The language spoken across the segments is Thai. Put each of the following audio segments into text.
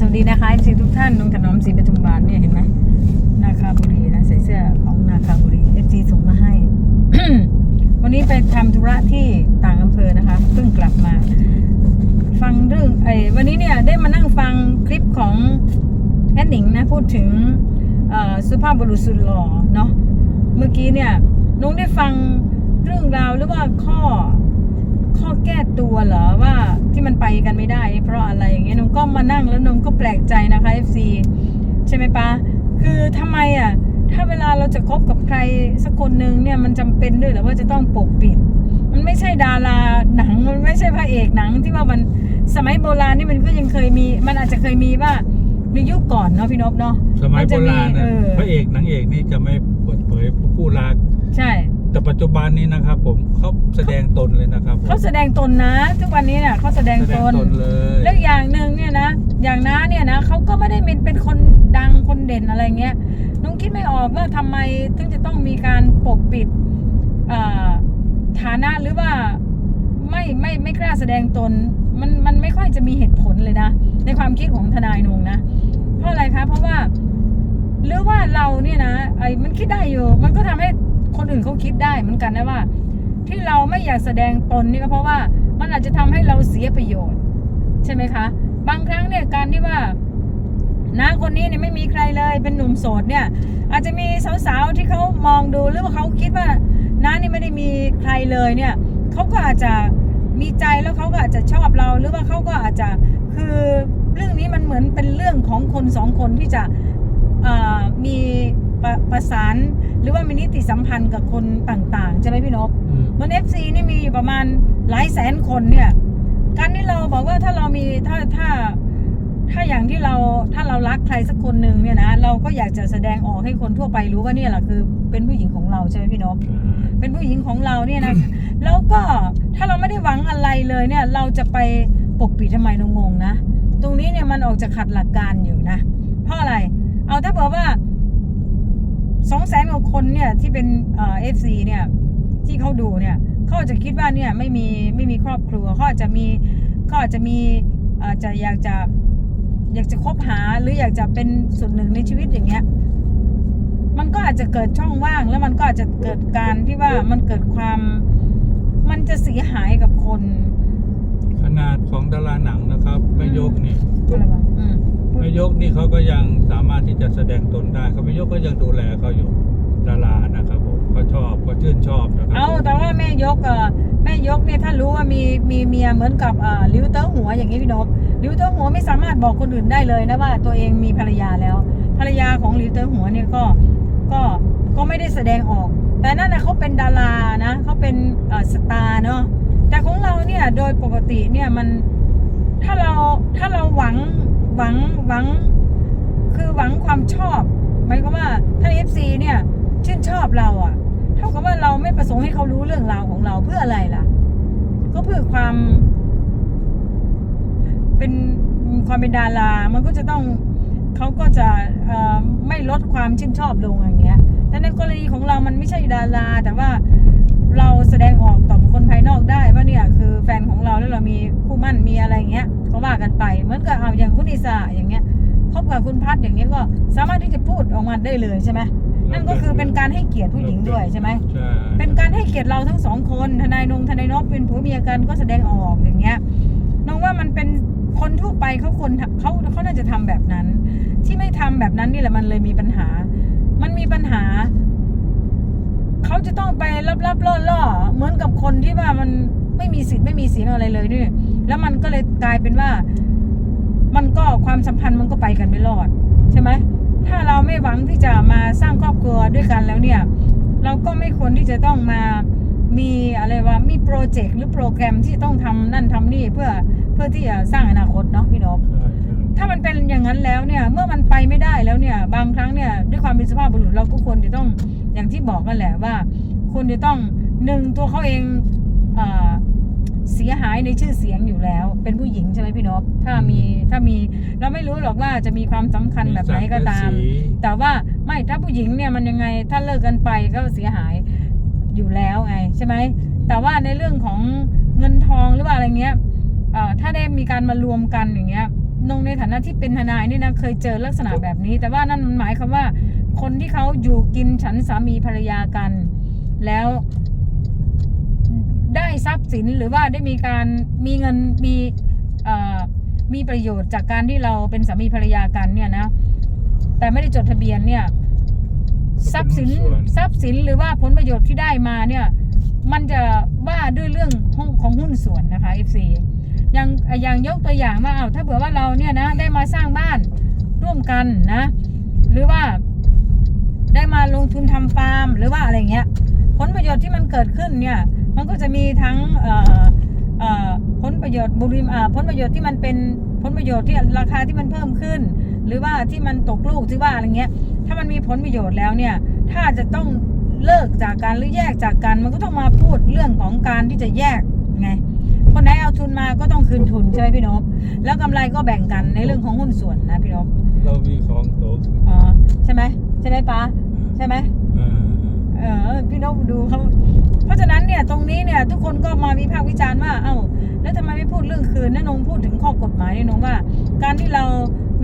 สวัสดีนะคะสิทุกท่านนงถนอมศรีปทุมบานเนี่ยเห็นไหมนาคาบุรีนะใส่เสื้อของนาคาบุรีเอฟซีส่งมาให้ วันนี้ไปทำธุระที่ต่างอำเภอนะคะเพิ่งกลับมา ฟังเรื่องไอ้วันนี้เนี่ยได้มานั่งฟังคลิปของแอดหนิงนะพูดถึงอ่อสุภาพบุรุษสุดหล่อเนาะเมื่อกี้เนี่ยน้องได้ฟังเรื่องราวหรือว่าข้อ ข้อแก้ตัวเหรอว่าที่มันไปกันไม่ได้นี่เพราะอะไรอย่างเงี้ยนงก็มานั่งแล้วนงก็แปลกใจนะคะ FC ใช่ไหมปะคือทำไมอะถ้าเวลาเราจะคบกับใครสักคนหนึ่งเนี่ยมันจำเป็นด้วยเหรือว่าจะต้องปกปิด มันไม่ใช่ดาราหนังมันไม่ใช่พระเอกหนังที่ว่ามันสมัยโบราณนี่มันก็ยังเคยมี มันอาจจะเคยมีว่าในยุคก่อนเนาะพี่นพเนาะสมัยโบราณเอนะอพระเอกนางเอกนี่จะไม่เปิดเผยคู่รัก ใช่ แต่ปัจจุบันนี้นะครับผมเขาแสดงตนเลยนะครับผมเขาแสดงตนนะ ทุกวันนี้เนี่ยเขาแสดงแสดตงนตนเลยแล้วอย่างหนึ่งเนี่ยนะ อย่างน้าเนี่ยนะเขาก็ไม่ได้เป็นเป็นคนดังคนเด่นอะไรเงี้ยนุ้งคิดไม่ออกว่าทำไมถึงจะต้องมีการปกปิดอ่าฐานะหรือว่าไม่ไม่ไม่กล้าแสดงตน มันมันไม่ค่อยจะมีเหตุผลเลยนะ ในความคิดของทนายนงนะ เพราะอะไรคะเพราะว่า หรือว่าเราเนี่ยนะไอ้มันคิดได้อยู่ มันก็ทำให้ คนอื่นเขาคิดได้เหมือนกันนะว่า ที่เราไม่อยากแสดงตนนี่ก็เพราะว่ามันอาจจะทำให้เราเสียประโยชน์ ใช่ไหมคะ บางครั้งเนี่ยการที่ว่าน้าคนนี้เนี่ยไม่มีใครเลยเป็นหนุ่มโสดเนี่ย อาจจะมีสาวๆที่เขามองดูหรือว่าเขาคิดว่าน้านี่ไม่ได้มีใครเลยเนี่ยเขาก็อาจจะมีใจแล้วเขาก็อาจจะชอบเราหรือว่าเขาก็อาจจะคือเรื่องนี้มันเหมือนเป็นเรื่องของคนสองคนที่จะมีประประสาน รือว่ามีนิติสัมพันธ์กับคนต่างๆ ใช่ไหมพี่นพอืมเหมันเอฟซีนี่มีอยู่ประมาณหลายแสนคนเนี่ย การที่เราบอกว่าถ้าเรามีถ้าถ้าถ้าอย่างที่เราถ้าเรารักใครสักคนหนึ่งเนี่ยนะเราก็อยากจะแสดงออกให้คนทั่วไปรู้ว่าเนี่ยแหละคือ เป็นผู้หญิงของเราใช่ไหมพี่นพเป็นผู้หญิงของเราเนี่ยนะ แล้วก็ถ้าเราไม่ได้หวังอะไรเลยเนี่ย เราจะไปปกปิดทำไมนงงนะ ตรงนี้เนี่ยมันออกจะขัดหลักการอยู่นะ เพราะอะไร เอาถ้าบอกว่า สองแสนกว่าคนเนี่ยที่เป็นเอฟซีเนี่ยที่เขาดูเนี่ยเขาอาจจะคิดว่าเนี่ยไม่มีไม่มีครอบครัวเขาอาจจะมีเขาอาจจะมีอาจจะอยากจะอยากจะคบหาหรืออยากจะเป็นส่วนหนึ่งในชีวิตอย่างเงี้ยมันก็อาจจะเกิดช่องว่าง แล้วมันก็อาจจะเกิดการที่ว่ามันเกิดความมันจะเสียหายกับคน ขนาดของดาราหนังนะครับแม่ยกนี่อะไรวะอืม แม่ยกนี่เขาก็ยังสามารถที่จะแสดงตนได้เขาแม่ยกก็ยังดูแลเขาอยู่ดารานะครับผมเขาชอบเขาชื่นชอบนะครับเอาแต่ว่าแม่ยกเอ่อแม่ยกเนี่ยถ้ารู้ว่ามีมีเมียเหมือนกับอ่าลิวเตอร์หัวอย่างนี้พี่นพลิวเตอร์หัวไม่สามารถบอกคนอื่นได้เลยนะว่าตัวเองมีภรรยาแล้ว ภรรยาของลิวเตอร์หัวเนี่ยก็ก็ก็ไม่ได้แสดงออก แต่นั่นนะเขาเป็นดารานะเขาเป็นสตาร์เนาะแต่ของเราเนี่ยโดยปกติเนี่ยมัน ถ้าเราถ้าเราหวังหวังหวัง คือหวังความชอบหมายความว่าถ้าเอฟซีเนี่ย ชื่นชอบเราอะเท่ากับว่าเราไม่ประสงค์ให้เขารู้เรื่องราวของเราเพื่ออะไรล่ะ ก็เพื่อความ เป็นความเป็นดารา มันก็จะต้องเขาก็จะไม่ลดความชื่นชอบลงอย่างเงี้ยแต่ในกรณีของเรามันไม่ใช่ดารา แต่ว่า เราแสดงออกต่อบุคคนภายนอกได้ว่าเนี่ยคือแฟนของเราแล้วเรามีคู่มั่นมีอะไรเงี้ยก็ว่ากันไปเหมือนกับเอาอย่างคุณอิสระอย่างเงี้ยคบกับคุณพัฒน์อย่างเงี้ยก็สามารถที่จะพูดออกมาได้เลยใช่ไหมนั่นก็คือเป็นการให้เกียรติผู้หญิงด้วยใช่ไหมใช่เป็นการให้เกียรติเราทั้งสองคนทนายนงทนายนพเป็นผัวเมียกันก็แสดงออกอย่างเงี้ยนงว่ามันเป็นคนทั่วไปเขาคนเขาเขาน่าจะทำแบบนั้น ที่ไม่ทำแบบนั้นนี่แหละมันเลยมีปัญหา มันมีปัญหา เขาจะต้องไปรับรับล่อล่อๆเหมือนกับคนที่ว่ามันไม่มีสิทธิ์ไม่มีเสียงอะไรเลยนี่แล้วมันก็เลยกลายเป็นว่า มันก็ความสัมพันธ์มันก็ไปกันไม่รอด ใช่ไหมถ้าเราไม่หวังที่จะมาสร้างครอบครัวด้วยกันแล้วเนี่ย เราก็ไม่ควรที่จะต้องมามีอะไรว่ามีโปรเจกต์หรือโปรแกรมที่ต้องทำนั่นทำนี่เพื่อเพื่อที่จะสร้างอนาคตเนาะพี่นพใช่ใช่ถ้ามันเป็นอย่างนั้นแล้วเนี่ย เมื่อมันไปไม่ได้แล้วเนี่ย บางครั้งเนี่ยด้วยความเป็นสุภาพบุรุษเราก็ควรจะต้อง อย่างที่บอกกันแหละว่าควรจะต้องหนึ่งตัวเขาเองเอ่อเสียหายในชื่อเสียงอยู่แล้ว เป็นผู้หญิงใช่ไหมพี่นพถ้ามีถ้ามีเราไม่รู้หรอกว่าจะมีความสำคัญแบบไหนก็ตามศัดิ์และสีแต่ว่าไม่ถ้าผู้หญิงเนี่ยมันยังไงถ้าเลิกกันไปก็เสียหายอยู่แล้วไงใช่ไหมแต่ว่าในเรื่องของเงินทองหรือว่าอะไรเงี้ยเอ่อถ้าได้มีการมารวมกันอย่างเงี้ยนงในฐานะที่เป็นทนายนี่นะเคยเจอลักษณะแบบนี้ แต่ว่านั่นมันหมายความว่า คนที่เขาอยู่กินฉันสามีภรรยากัน แล้วได้ทรัพย์สินหรือว่าได้มีการมีเงินมีเอ่อมีประโยชน์จากการที่เราเป็นสามีภรรยากันเนี่ยนะ แต่ไม่ได้จดทะเบียนเนี่ยทรัพย์สินเป็นหุ้นส่วนทรัพย์สินหรือว่าผลประโยชน์ที่ได้มาเนี่ย มันจะว่าด้วยเรื่องของของหุ้นส่วนนะคะ FC อย่างอย่างยกตัวอย่างว่าเอาวถ้าเผื่อว่าเราเนี่ยนะได้มาสร้างบ้านร่วมกันนะ หรือว่า ได้มาลงทุนทำฟาร์มหรือว่าอะไรเงี้ย ผลประโยชน์ที่มันเกิดขึ้นเนี่ย มันก็จะมีทั้งผลประโยชน์บุริมผลประโยชน์ที่มันเป็นผลประโยชน์ที่ราคาที่มันเพิ่มขึ้น หรือว่าที่มันตกลูกที่ว่าอะไรเงี้ย ถ้ามันมีผลประโยชน์แล้วเนี่ย ถ้าจะต้องเลิกจากกันหรือแยกจากกัน มันก็ต้องมาพูดเรื่องของการที่จะแยกไง คนไหนเอาทุนมาก็ต้องคืนทุนใช่ไหมพี่นพแล้วกำไรก็แบ่งกันในเรื่องของหุ้นส่วนนะพี่นพ เรามีของโตขึ้นอ๋อใช่ไหมใช่ไหมป้าใช่ไหมเออเออพี่นกดูเขาเพราะฉะนั้นเนี่ยตรงนี้เนี่ยทุกคนก็มาวิพากษ์วิจารณ์ว่าเอ้าแล้วทำไมไม่พูดเรื่องคืนนะนงพูดถึงข้อกฎหมายนี่นงว่า การที่เรา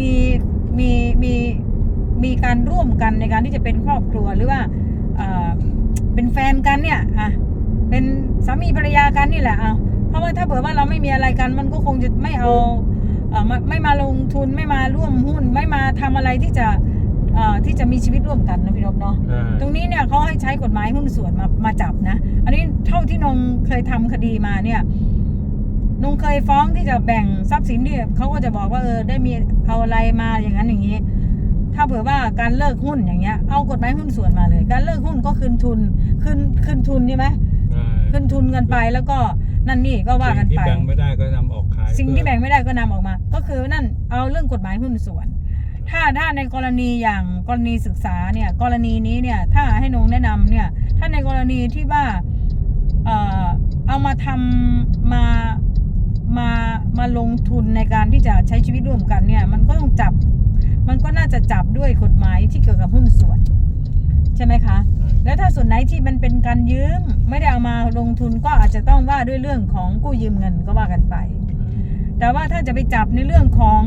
มีมีมีมีการร่วมกันในการที่จะเป็นครอบครัวหรือว่าเอ่อเป็นแฟนกันเนี่ยอะเป็นสามีภรรยากันนี่แหละเอาเพราะว่าถ้าเผื่อว่าเราไม่มีอะไรกันมันก็คงจะไม่เอาเอ่อ ไม่ไม่มาลงทุนไม่มาร่วมหุ้น ไม่มาทำอะไรที่จะเอ่อที่จะมีชีวิตร่วมกันนะพี่นพเนาะใช่ตรงนี้เนี่ยเขาให้ใช้กฎหมายหุ้นส่วนมามาจับนะ อันนี้เท่าที่นงเคยทำคดีมาเนี่ยนงเคยฟ้องที่จะแบ่งทรัพย์สินที่เขาก็จะบอกว่าเออได้มีเอาอะไรมาอย่างนั้นอย่างนี้ ถ้าเผื่อว่าการเลิกหุ้นอย่างเงี้ย เอากฎหมายหุ้นส่วนมาเลย การเลิกหุ้นก็คืนทุนคืนคืนทุนใช่ไหมใช่คืนทุนกันไปแล้วก็ นั่นนี่ก็ว่ากันสิ่งที่ไป แบ่งไม่ได้ก็นำออกขายสิ่งที่แบ่งไม่ได้ก็นำออกมา ก็คือนั่นเอาเรื่องกฎหมายหุ้นส่วน ถ้าถ้าในกรณีอย่างกรณีศึกษาเนี่ยกรณีนี้เนี่ยถ้าให้นงแนะนำเนี่ยถ้าในกรณีที่ว่าเอ่อเอามาทำมามามาลงทุนในการที่จะใช้ชีวิตร่วมกันเนี่ยมันก็ต้องจับ มันก็น่าจะจับด้วยกฎหมายที่เกี่ยวกับหุ้นส่วน ใช่ไหมคะ แล้วถ้าส่วนไหนที่มันเป็นการยืม ไม่ได้เอามาลงทุนก็อาจจะต้องว่าด้วยเรื่องของกู้ยืมเงินก็ว่ากันไป แต่ว่าถ้าจะไปจับในเรื่องของ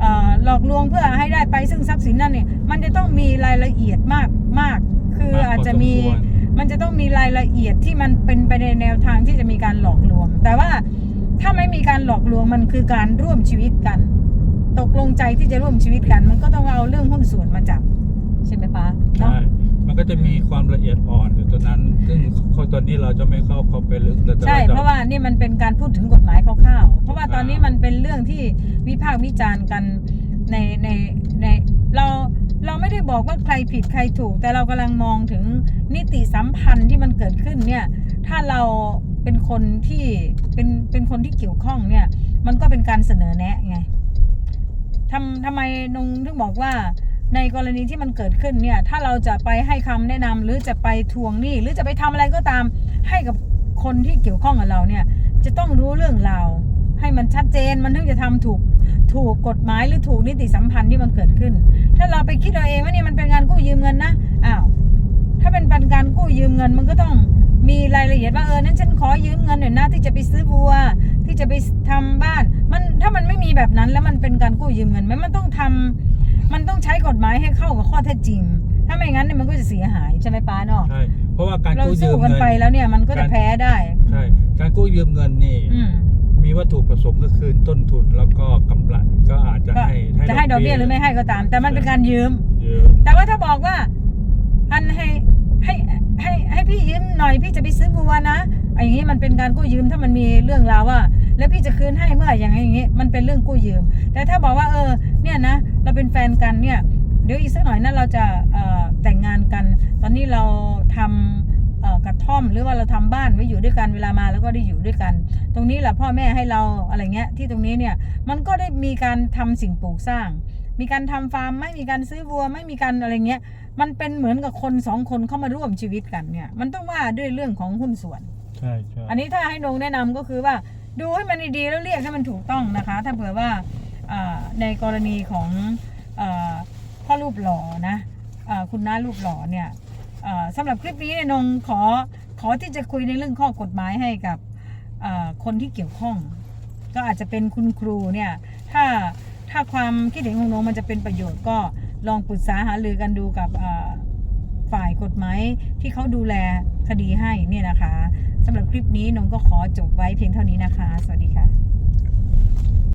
เออหลอกลวงเพื่อให้ได้ไปซึ่งทรัพย์สินนั่นเนี่ยมันจะต้องมีรายละเอียดมากมากคืออาจจะมีมันจะต้องมีรายละเอียดที่มันเป็นไปในแนวทางที่จะมีการหลอกลวง แต่ว่าถ้าไม่มีการหลอกลวงมันคือการร่วมชีวิตกัน ตกลงใจที่จะร่วมชีวิตกัน มันก็ต้องเอาเรื่องหุ้นส่วนมาจับ ใช่ไหมป้าเนาะใช่ มันก็จะมีความละเอียดอ่อนอยู่ตัวนั้น ซึ่งข้อตอนนี้เราจะไม่เข้าเข้าไปลึกแต่ใช่จเพราะว่านี่มันเป็นการพูดถึงกฎหมายคร่าวๆ เพราะว่าตอนนี้มันเป็นเรื่องที่วิพากษ์วิจารณ์กันในในในเราเราไม่ได้บอกว่าใครผิดใครถูก แต่เรากำลังมองถึงนิติสัมพันธ์ที่มันเกิดขึ้นเนี่ย ถ้าเราเป็นคนที่เป็นเป็นคนที่เกี่ยวข้องเนี่ย มันก็เป็นการเสนอแนะไงทำทำไมนงถึงบอกว่า ในกรณีที่มันเกิดขึ้นเนี่ย ถ้าเราจะไปให้คำแนะนำหรือจะไปทวงหนี้ หรือจะไปทำอะไรก็ตามให้กับคนที่เกี่ยวข้องกับเราเนี่ย จะต้องรู้เรื่องราวให้มันชัดเจนมันถึงจะทำถูกถูกกฎหมายหรือถูกนิติสัมพันธ์ที่มันเกิดขึ้น ถ้าเราไปคิดเอาเองว่านี่มันเป็นการกู้ยืมเงินนะอ้าวถ้าเป็นป็นการกู้ยืมเงินมันก็ต้องมีรายละเอียดว่าเออนั้นฉันขอยืมเงินหน่อยนะที่จะไปซื้อบัว ที่จะไปทำบ้าน มันถ้ามันไม่มีแบบนั้นแล้วมันเป็นการกู้ยืมเงินไหมมันต้องทำ มันต้องใช้กฎหมายให้เข้ากับข้อเท็จจริง ถ้าไม่งั้นเนี่ยมันก็จะเสียหายใช่ไหมป้าเนาะใช่เพราะว่าการเรากู้ยืสู้มกันเงินไปแล้วเนี่ยมันก็จะแพ้ได้ ใช่การกู้ยืมเงินนี่ อืมมีวัตถุประสงค์ก็คือต้นทุนแล้วก็กำไรก็อาจจะก็ให้จะให้ดอกเบี้ยหรือไม่ให้ก็ตาม แต่มันเป็นการยืม ยืมแต่ว่าถ้าบอกว่า อันให้ให้ให้ให้พี่ยืมหน่อยพี่จะไปซื้อบัวนะไอ้อย่างนี้มันเป็นการกู้ยืมถ้ามันมีเรื่องราวว่า แล้วพี่จะคืนให้เมื่ออย่างนี้อย่างนี้ มันเป็นเรื่องกู้ยืม แต่ถ้าบอกว่าเออ เนี่ยนะเราเป็นแฟนกันเนี่ยเดี๋ยวอีกสักหน่อยนะเราจะเอ่อแต่งงานกัน ตอนนี้เราทำเอ่อกระท่อมหรือว่าเราทำบ้านไว้อยู่ด้วยกันเวลามาแล้วก็ได้อยู่ด้วยกัน ตรงนี้แหละพ่อแม่ให้เราอะไรเงี้ยที่ตรงนี้เนี่ยมันก็ได้มีการทำสิ่งปลูกสร้าง มีการทำฟาร์มไม่มีการซื้อวัวไม่มีการอะไรเงี้ยมันเป็นเหมือนกับคนสองคนเข้ามาร่วมชีวิตกันเนี่ยมันต้องว่าด้วยเรื่องของหุ้นส่วนใช่ใช่อันนี้ถ้าให้นงแนะนำก็คือว่าดูให้มันดีๆแล้วเรียกให้มันถูกต้องนะคะ ถ้าเผื่อว่าอ่า ในกรณีของอพ่อรูปหล่อนะอ่าคุณน้ารูปหล่อเนี่ยสำหรับคลิปนี้เนี่ยนงขอขอที่จะคุยในเรื่องข้อกฎหมายให้กับคนที่เกี่ยวข้อง ก็อาจจะเป็นคุณครูเนี่ยถ้าถ้าความคิดเห็นของน้องมันจะเป็นประโยชน์ก็ลองปรึกษาหารือกันดูกับฝ่ายกฎหมายที่เขาดูแลคดีให้เนี่ยนะคะสำหรับคลิปนี้นงก็ขอจบไว้เพียงเท่านี้นะคะ สวัสดีค่ะ